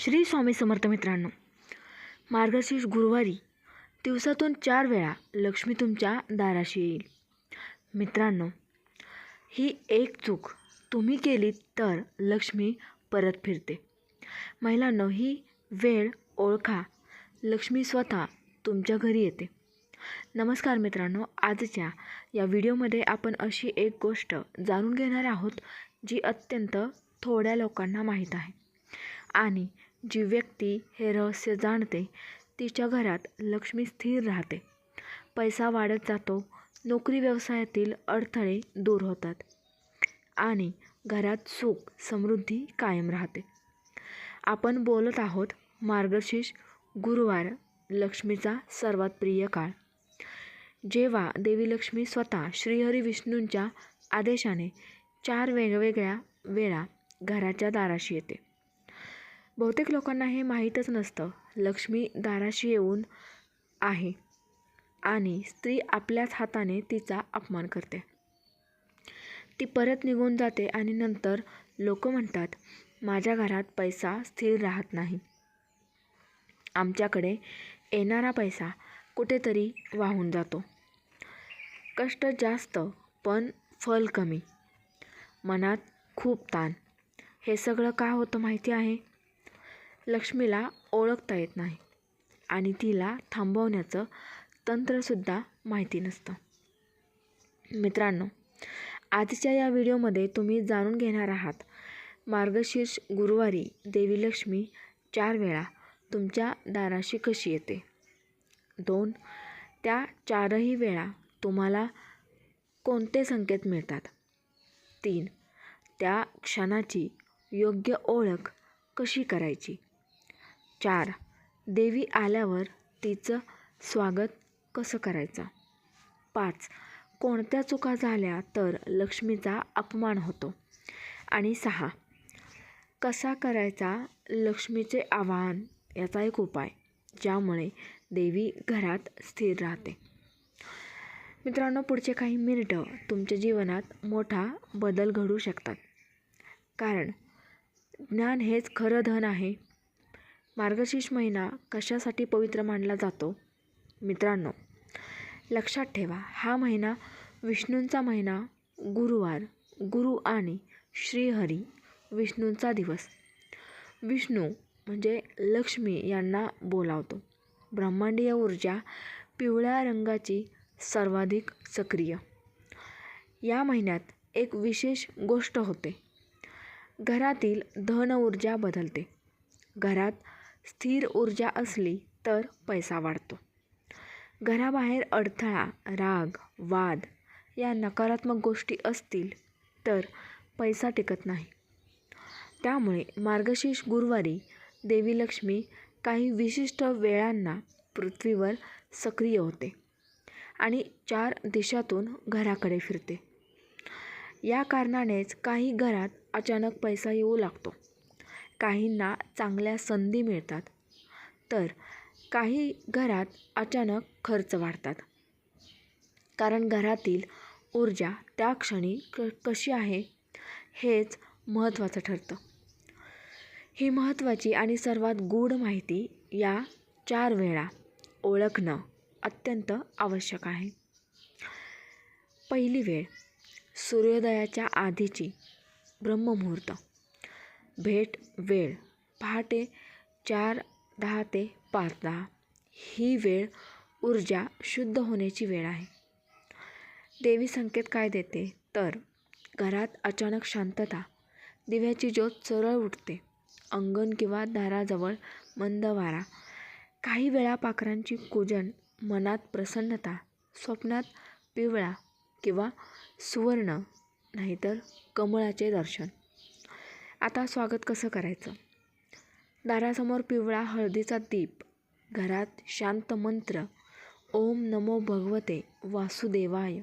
श्री स्वामी समर्थ मित्रांनो मार्गशीर्ष गुरुवारी दिवसातून चार वेळा लक्ष्मी तुमच्या दाराशी येईल. मित्रांनो ही एक चूक तुम्ही केली तर लक्ष्मी परत फिरते. महिलांनो ही वेळ ओळखा. लक्ष्मी स्वतः तुमच्या घरी येते. नमस्कार मित्रांनो आजच्या या व्हिडिओमध्ये आपण अशी एक गोष्ट जाणून घेणार आहोत जी अत्यंत थोड्या लोकांना माहीत आहे. आणि जी व्यक्ती हे रहस्य जाणते तिच्या घरात लक्ष्मी स्थिर राहते. पैसा वाढत जातो नोकरी व्यवसायातील अडथळे दूर होतात आणि घरात सुख समृद्धी कायम राहते. आपण बोलत आहोत मार्गशीर्ष गुरुवार लक्ष्मीचा सर्वात प्रिय काळ. जेव्हा देवी लक्ष्मी स्वतः श्रीहरी विष्णूंच्या आदेशाने चार वेगवेगळ्या वेळा घराच्या दाराशी येते. बहुतेक लोकांना हे माहीतच नसतं. लक्ष्मी दाराशी येऊन आहे आणि स्त्री आपल्याच हाताने तिचा अपमान करते. ती परत निघून जाते आणि नंतर लोक म्हणतात माझ्या घरात पैसा स्थिर राहत नाही. आमच्याकडे येणारा पैसा कुठेतरी वाहून जातो. कष्ट जास्त पण फल कमी. मनात खूप ताण. हे सगळं का होतं माहिती आहे? लक्ष्मीला ओळखता येत नाही आणि तिला थांबवण्याचं तंत्रसुद्धा माहिती नसतं. मित्रांनो आजच्या या व्हिडिओमध्ये तुम्ही जाणून घेणार आहात मार्गशीर्ष गुरुवारी देवी लक्ष्मी चार वेळा तुमच्या दाराशी कशी येते? दोन त्या चारही वेळा तुम्हाला कोणते संकेत मिळतात? तीन त्या क्षणाची योग्य ओळख कशी करायची? चार. देवी आल्यावर तिचं स्वागत कसं करायचं? पाच. कोणत्या चुका झाल्या तर लक्ष्मीचा अपमान होतो? आणि सहा. कसा करायचा लक्ष्मीचे आवाहन? याचा एक उपाय ज्यामुळे देवी घरात स्थिर राहते. मित्रांनो पुढचे काही मिनिटं तुमच्या जीवनात मोठा बदल घडू शकतात. कारण ज्ञान हेच खरं धन आहे. मार्गशीर्ष महिना कशासाठी पवित्र मानला जातो? मित्रांनो लक्षात ठेवा हा महिना विष्णूंचा महिना गुरुवार गुरु आणि श्रीहरी विष्णूंचा दिवस. विष्णू म्हणजे लक्ष्मी यांना बोलावतो. ब्रह्मांडीय ऊर्जा पिवळ्या रंगाची सर्वाधिक सक्रिय. या महिन्यात एक विशेष गोष्ट होते. घरातील धन ऊर्जा बदलते. घरात स्थिर ऊर्जा असली तर पैसा वाढतो. घराबाहेर अडथळा राग वाद या नकारात्मक गोष्टी असतील तर पैसा टिकत नाही. त्यामुळे मार्गशीर्ष गुरुवारी देवी लक्ष्मी काही विशिष्ट वेळांना पृथ्वीवर सक्रिय होते आणि चार दिशातून घराकडे फिरते. या कारणानेच काही घरात अचानक पैसा येऊ लागतो. काहींना चांगल्या संधी मिळतात तर काही घरात अचानक खर्च वाढतात. कारण घरातील ऊर्जा त्या क्षणी क कशी आहे हेच महत्त्वाचं ठरतं. ही महत्त्वाची आणि सर्वात गूढ माहिती या चार वेळा ओळखणं अत्यंत आवश्यक आहे. पहिली वेळ सूर्योदयाच्या आधीची ब्रह्ममुहूर्त. भेट वेळ. पहाटे चार दहा ते पाच दहा. ही वेळ ऊर्जा शुद्ध होण्याची वेळ आहे. देवी संकेत काय देते? तर घरात अचानक शांतता. दिव्याची ज्योत सरळ उठते. अंगण किंवा दाराजवळ मंद वारा. काही वेळा पाखरांची कुजन मनात प्रसन्नता स्वप्नात पिवळा किंवा सुवर्ण नाहीतर कमळाचे दर्शन. आता स्वागत कसं करायचं? दारासमोर पिवळा हळदीचा दीप घरात शांत मंत्र ओम नमो भगवते वासुदेवाय.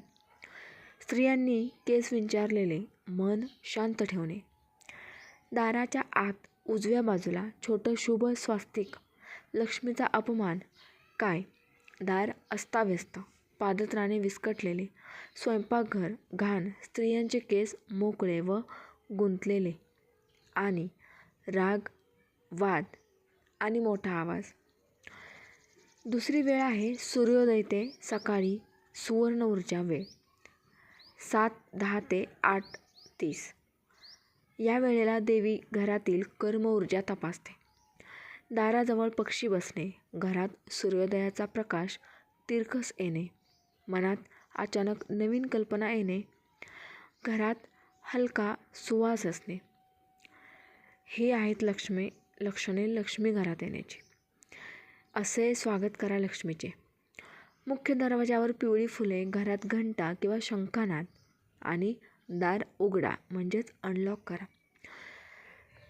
स्त्रियांनी केस विंचारलेले मन शांत ठेवणे. दाराच्या आत उजव्या बाजूला छोटं शुभ स्वास्तिक लक्ष्मीचा अपमान काय? दार अस्ताव्यस्त पादत्राणे विस्कटलेले स्वयंपाकघर घाण स्त्रियांचे केस मोकळे व गुंतलेले. आणि राग वाद आणि मोठा आवाज. दुसरी वेळ आहे सूर्योदय ते सकाळी सुवर्ण ऊर्जा वेळ सात दहा ते आठ तीस. या वेळेला देवी घरातील कर्म ऊर्जा तपासते. दाराजवळ पक्षी बसणे घरात सूर्योदयाचा प्रकाश तिरकस येणे मनात अचानक नवीन कल्पना येणे घरात हलका सुवास असणे. हे आहेत लक्ष्मी लक्षणे लक्ष्मी घरात येण्याची. असे स्वागत करा लक्ष्मीचे. मुख्य दरवाजावर पिवळी फुले घरात घंटा किंवा शंखानाद आणि दार उघडा म्हणजेच अनलॉक करा.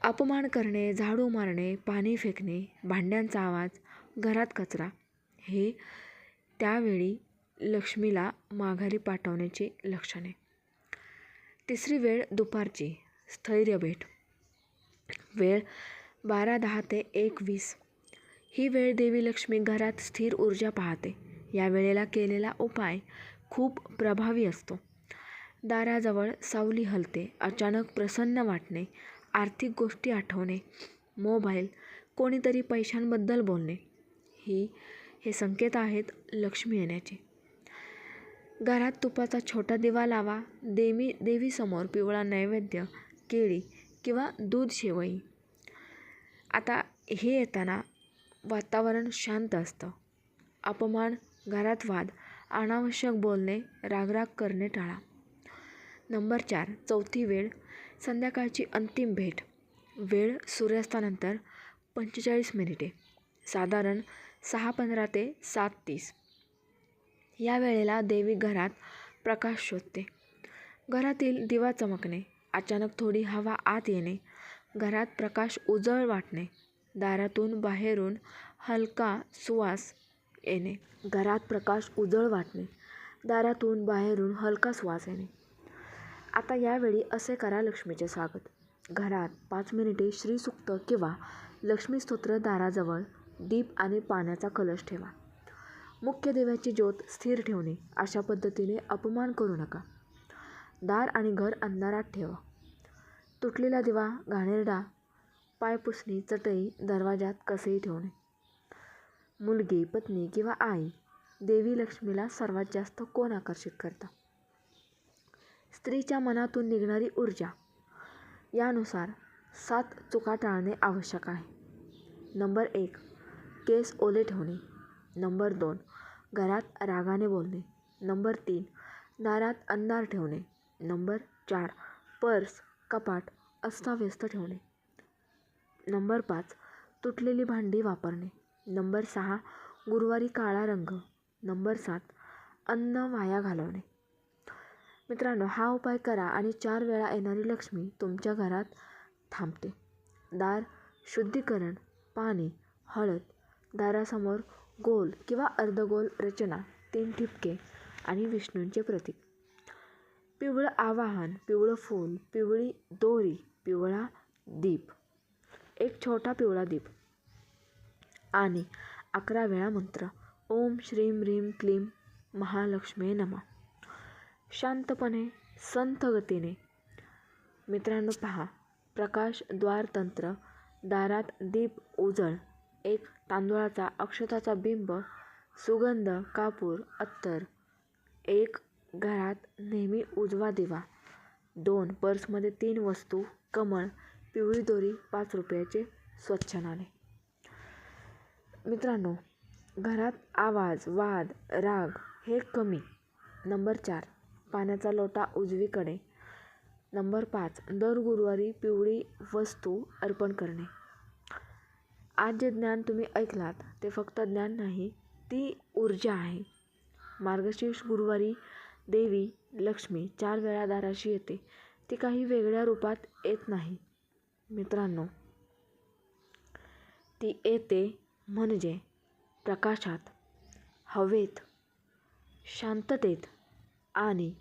अपमान करणे झाडू मारणे पाणी फेकणे भांड्यांचा आवाज घरात कचरा हे त्यावेळी लक्ष्मीला माघारी पाठवण्याची लक्षणे. तिसरी वेळ दुपारची स्थैर्य भेट. वेळ बारा दहा ते एक वीस ही वेळ देवी लक्ष्मी घरात स्थिर ऊर्जा पाहते. या वेळेला केलेला उपाय खूप प्रभावी असतो. दाराजवळ सावली हलते अचानक प्रसन्न वाटणे आर्थिक गोष्टी आठवणे मोबाईल कोणीतरी पैशांबद्दल बोलणे ही हे संकेत आहेत लक्ष्मी येण्याचे. घरात तुपाचा छोटा दिवा लावा देवी देवीसमोर पिवळा नैवेद्य केळी किंवा दूध शेवई आता हे येताना वातावरण शांत असतं. अपमान घरात वाद अनावश्यक बोलणे रागराग करणे टाळा. नंबर चार चौथी वेळ संध्याकाळची अंतिम भेट. वेळ सूर्यास्तानंतर पंचेचाळीस मिनिटे. साधारण सहा पंधरा ते सात तीस. या वेळेला देवी घरात प्रकाश शोधते. घरातील दिवा चमकणे अचानक थोडी हवा आत येणे घरात प्रकाश उजळ वाटणे दारातून बाहेरून हलका सुवास येणे घरात प्रकाश उजळ वाटणे दारातून बाहेरून हलका सुवास येणे. आता यावेळी असे करा लक्ष्मीचे स्वागत. घरात पाच मिनिटे श्रीसुक्त किंवा लक्ष्मी स्तोत्र दाराजवळ दीप आणि पाण्याचा कलश ठेवा. मुख्य देवाची ज्योत स्थिर ठेवणे अशा पद्धतीने अपमान करू नका. दार आणि घर अंधारात ठेवा. तुटलेला दिवा घाणेरडा पायपुसणी चटई दरवाजात कसेही ठेवणे. मुलगी पत्नी किंवा आई देवी लक्ष्मीला सर्वात जास्त कोण आकर्षित करतं? स्त्रीच्या मनातून निघणारी ऊर्जा यानुसार सात चुका टाळणे आवश्यक आहे. नंबर एक केस ओले ठेवणे. नंबर दोन घरात रागाने बोलणे. नंबर तीन दारात अंधार ठेवणे. नंबर चार पर्स कपाट अस्ताव्यस्त ठेवणे. नंबर पाच तुटलेली भांडी वापरणे. नंबर सहा गुरुवारी काळा रंग. नंबर सात अन्न वाया घालवणे. मित्रांनो हा उपाय करा आणि चार वेळा येणारी लक्ष्मी तुमच्या घरात थांबते. दार शुद्धीकरण पाणी हळद दारासमोर गोल किंवा अर्धगोल रचना तीन ठिपके आणि विष्णूंचे प्रतीक. पिवळं आवाहन पिवळं फूल पिवळी दोरी पिवळा दीप. एक छोटा पिवळा दीप. आणि अकरा वेळा मंत्र. ओम श्रीम ह्रीम क्लीम महालक्ष्मी नमा. शांतपणे संथ गतीने मित्रांनो पहा. प्रकाश द्वारतंत्र दारात दीप उजळ. एक तांदूळाचा अक्षताचा बिंब. सुगंध कापूर अत्तर. एक घरात नेहमी उजवा दिवा. दोन पर्समध्ये तीन वस्तू कमळ पिवळी दोरी पाच रुपयाचे स्वच्छ नाणे मित्रांनो घरात आवाज वाद राग हे कमी. नंबर चार पाण्याचा लोटा उजवीकडे. नंबर पाच दर गुरुवारी पिवळी वस्तू अर्पण करणे. आज जे ज्ञान तुम्ही ऐकलात ते फक्त ज्ञान नाही ती ऊर्जा आहे. मार्गशीर्ष गुरुवारी देवी लक्ष्मी चार वेळा दाराशी येते. ती काही वेगळ्या रूपात येत नाही. मित्रांनो ती येते म्हणजे प्रकाशात हवेत शांततेत आणि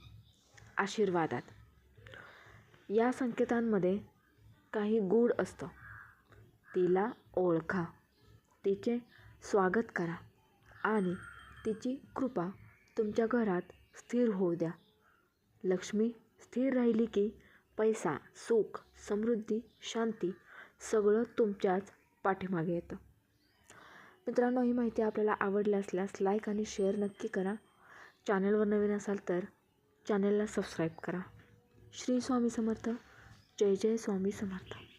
आशीर्वादात. या संकेतांमध्ये काही गूढ असतं. तिला ओळखा. तिचे स्वागत करा आणि तिची कृपा तुमच्या घरात स्थिर होऊ द्या. लक्ष्मी स्थिर राहिली की पैसा सुख समृद्धी शांती सगळं तुमच्याच पाठीमागे येतं. मित्रांनो ही माहिती आपल्याला आवडली असल्यास लाईक आणि शेअर नक्की करा. चॅनलवर नवीन असाल तर चॅनलला सबस्क्राईब करा. श्री स्वामी समर्थ. जय जय स्वामी समर्थ.